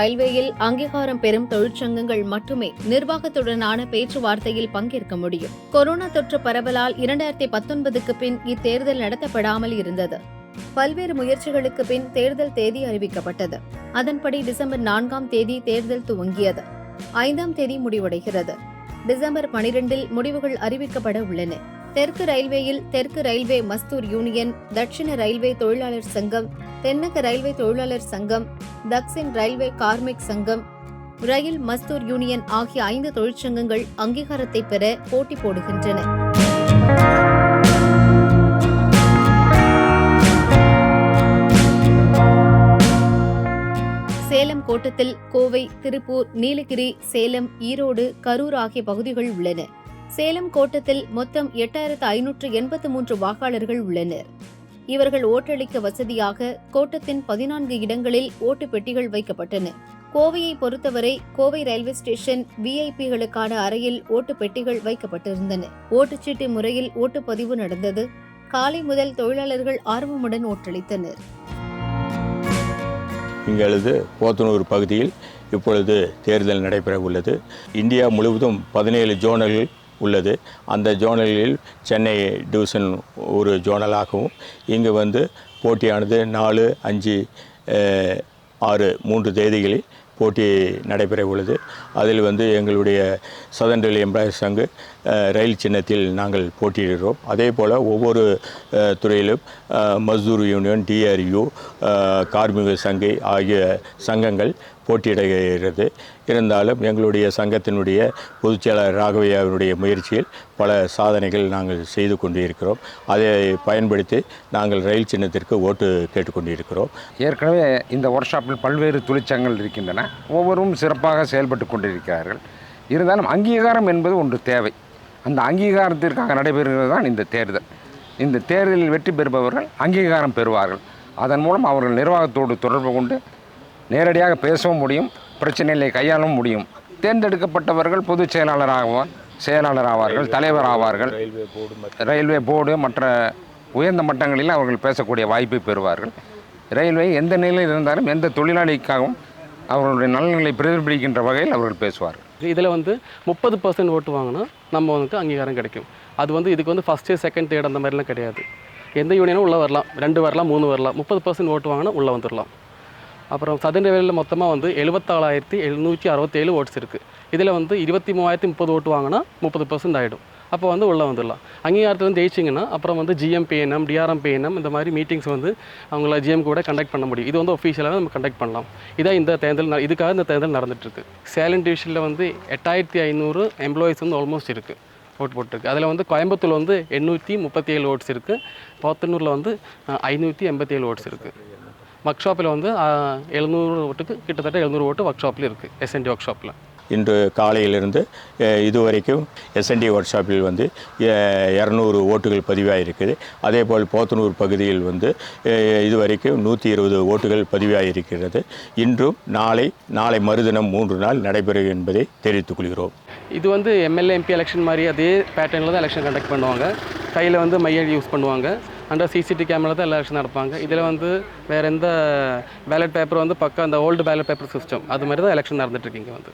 ரயில்வேயில் அங்கீகாரம் பெறும் தொழிற்சங்கங்கள் மட்டுமே நிர்வாகத்துடனான பேச்சுவார்த்தையில் பங்கேற்க முடியும். கொரோனா தொற்று பரவலால் இரண்டாயிரத்தி பத்தொன்பதுக்கு பின் இத்தேர்தல் நடத்தப்படாமல் இருந்தது. பல்வேறு முயற்சிகளுக்கு பின் தேர்தல் தேதி அறிவிக்கப்பட்டது. அதன்படி டிசம்பர் நான்காம் தேதி தேர்தல் துவங்கியது. ஐந்தாம் தேதி முடிவடைகிறது. டிசம்பர் பனிரெண்டில் முடிவுகள் அறிவிக்கப்பட உள்ளன. தெற்கு ரயில்வேயில் தெற்கு ரயில்வே மஸ்தூர் யூனியன் தட்சிண ரயில்வே தொழிலாளர் சங்கம் தென்னக ரயில்வே தொழிலாளர் சங்கம் தக்சின் ரயில்வே கார்மிக் சங்கம் ரயில் மஸ்தூர் யூனியன் ஆகிய ஐந்து தொழிற்சங்கங்கள் அங்கீகாரத்தை பெற போட்டி போடுகின்றன. சேலம் கோட்டத்தில் கோவை திருப்பூர் நீலகிரி சேலம் ஈரோடு கரூர் ஆகிய பகுதிகள் உள்ளன. சேலம் கோட்டத்தில் மொத்தம் எட்டாயிரத்து ஐநூற்று எண்பத்து மூன்று வாக்காளர்கள் உள்ளனர். இவர்கள் ஓட்டளிக்க வசதியாக கோட்டத்தின் பதினான்கு இடங்களில் ஓட்டு பெட்டிகள் வைக்கப்பட்டன. கோவையை பொறுத்தவரை கோவை ரயில்வே ஸ்டேஷன் விஐபிகளுக்கான அறையில் ஓட்டு பெட்டிகள் வைக்கப்பட்டிருந்தன. ஓட்டுச்சீட்டு முறையில் ஓட்டுப்பதிவு நடந்தது. காலை முதல் தொழிலாளர்கள் ஆர்வமுடன் ஓட்டளித்தனர். எங்களது போத்தனூர் பகுதியில் இப்பொழுது தேர்தல் நடைபெற உள்ளது இந்தியா முழுவதும் பதினேழு ஜோனல்கள் உள்ளது. அந்த ஜோனல்களில் சென்னை டிவிஷன் ஒரு ஜோனலாகவும் இங்கு வந்து போட்டியானது நாலு அஞ்சு ஆறு மூன்று தேதிகளில் போட்டி நடைபெற உள்ளது. அதில் வந்து எங்களுடைய சதன் ரயில் எம்ப்ளாயர்ஸ் சங்கு ரயில் சின்னத்தில் நாங்கள் போட்டியிடுகிறோம். அதே போல் ஒவ்வொரு துறையிலும் மஸ்தூர் யூனியன் டிஆர்யூ கார்மிக சங்கை ஆகிய சங்கங்கள் போட்டியிடுகிறது. இருந்தாலும் எங்களுடைய சங்கத்தினுடைய பொதுச்செயலாளர் ராகவையாவினுடைய முயற்சியில் பல சாதனைகள் நாங்கள் செய்து கொண்டு இருக்கிறோம் அதை பயன்படுத்தி நாங்கள் ரயில் சின்னத்திற்கு ஓட்டு கேட்டுக்கொண்டிருக்கிறோம் ஏற்கனவே இந்த ஒர்க் ஷாப்பில் பல்வேறு தொழிற்சங்கங்கள் இருக்கின்றன. ஒவ்வொருவரும் சிறப்பாக செயல்பட்டு கொண்டிருக்கிறார்கள். இருந்தாலும் அங்கீகாரம் என்பது ஒன்று தேவை. அந்த அங்கீகாரத்திற்காக நடைபெறுகிறது தான் இந்த தேர்தல். இந்த தேர்தலில் வெற்றி பெறுபவர்கள் அங்கீகாரம் பெறுவார்கள். அதன் மூலம் அவர்கள் நிர்வாகத்தோடு தொடர்பு கொண்டு நேரடியாக பேசவும் முடியும் பிரச்சனைகளை கையாளவும் முடியும். தேர்ந்தெடுக்கப்பட்டவர்கள் பொதுச் செயலாளராகவும் செயலாளர் ஆவார்கள் தலைவர் ஆவார்கள். ரயில்வே போர்டு மற்ற உயர்ந்த மட்டங்களில் அவர்கள் பேசக்கூடிய வாய்ப்பை பெறுவார்கள். ரயில்வே எந்த நிலையில் இருந்தாலும் எந்த தொழிலாளிக்காகவும் அவர்களுடைய நலன்களை பிரதிபலிக்கின்ற வகையில் அவர்கள் பேசுவார்கள். இதில் வந்து முப்பது பர்சன்ட் ஓட்டு வாங்கினா நம்ம வந்துட்டு அங்கீகாரம் கிடைக்கும். அது வந்து இதுக்கு வந்து ஃபஸ்ட்டு செகண்ட் தேர்ட் அந்த மாதிரிலாம் கிடையாது. எந்த யூனியனும் உள்ளே வரலாம். ரெண்டு வரலாம் மூணு வரலாம். முப்பது பர்சன்ட் ஓட்டு வாங்கினா உள்ளே வந்துடலாம் அப்புறம் சதன் வேலையில் மொத்தமாக வந்து எழுபத்தாலாயிரத்தி எழுநூற்றி அறுபத்தேழு ஓட்ஸ் இருக்குது இதில் வந்து இருபத்தி மூவாயிரத்தி முப்பது ஓட்டு வாங்கினா முப்பது பர்சன்ட் ஆகிடும் அப்போ வந்து உள்ளே வந்துடலாம். அங்கீகாரத்தில் வந்து ஜெயிச்சிங்கன்னா அப்புறம் வந்து ஜிஎம்பிஎன்எம் டிஆர்எம்பிஎன்எம் இந்த மாதிரி மீட்டிங்ஸ் வந்து அவங்கள ஜிஎம் கூட கண்டக்ட் பண்ண முடியும். இது வந்து ஒஃபிஷியலாக நம்ம கண்டக்ட் பண்ணலாம். இதான் இந்த தேர்தல் இதுக்காக இந்த தேர்தல் நடந்துட்டுருக்கு சேலம் டிவிஷனில் வந்து எட்டாயிரத்தி ஐநூறு எம்ப்ளாயிஸ் வந்து ஆல்மோஸ்ட் இருக்குது ஓட்டு போட்டிருக்கு. அதில் வந்து கோயம்புத்தூர் வந்து எண்ணூற்றி முப்பத்தி ஏழு ஓட்ஸ் இருக்குது போத்தனூரில் வந்து ஐநூற்றி எண்பத்தி ஏழு ஓட்ஸ் இருக்குது ஒர்க் ஷாப்பில் வந்து எழுநூறு ஓட்டுக்கு கிட்டத்தட்ட எழுநூறு ஓட்டு ஒர்க் ஷாப்பில் இருக்குது எஸ்என்டி ஒர்க் ஷாப்பில் இன்று காலையிலிருந்து இதுவரைக்கும் எஸ்என்டி ஒர்க் ஷாப்பில் வந்து இரநூறு ஓட்டுகள் பதிவாகிருக்குது அதே போல் போத்தனூர் பகுதியில் வந்து இதுவரைக்கும் நூற்றி இருபது ஓட்டுகள் பதிவாகியிருக்கிறது இன்றும் நாளை நாளை மறுதினம் மூன்று நாள் நடைபெறும் என்பதை தெரிவித்துக் கொள்கிறோம். இது வந்து எம்எல்ஏ எம்பி எலெக்ஷன் மாதிரி அதே பேட்டர்னில் தான் எலெக்ஷன் கண்டக்ட் பண்ணுவாங்க. கையில் வந்து மையல் யூஸ் பண்ணுவாங்க. அண்டர் சிசிடி கேமரா தான் எலெக்ஷன் நடப்பாங்க. இதில் வந்து வேறு எந்த பேலட் பேப்பர் வந்து பக்கம் அந்த ஓல்டு பேலட் பேப்பர் சிஸ்டம் அது மாதிரி தான் எலெக்ஷன் நடந்துட்டு இருக்கீங்க வந்து.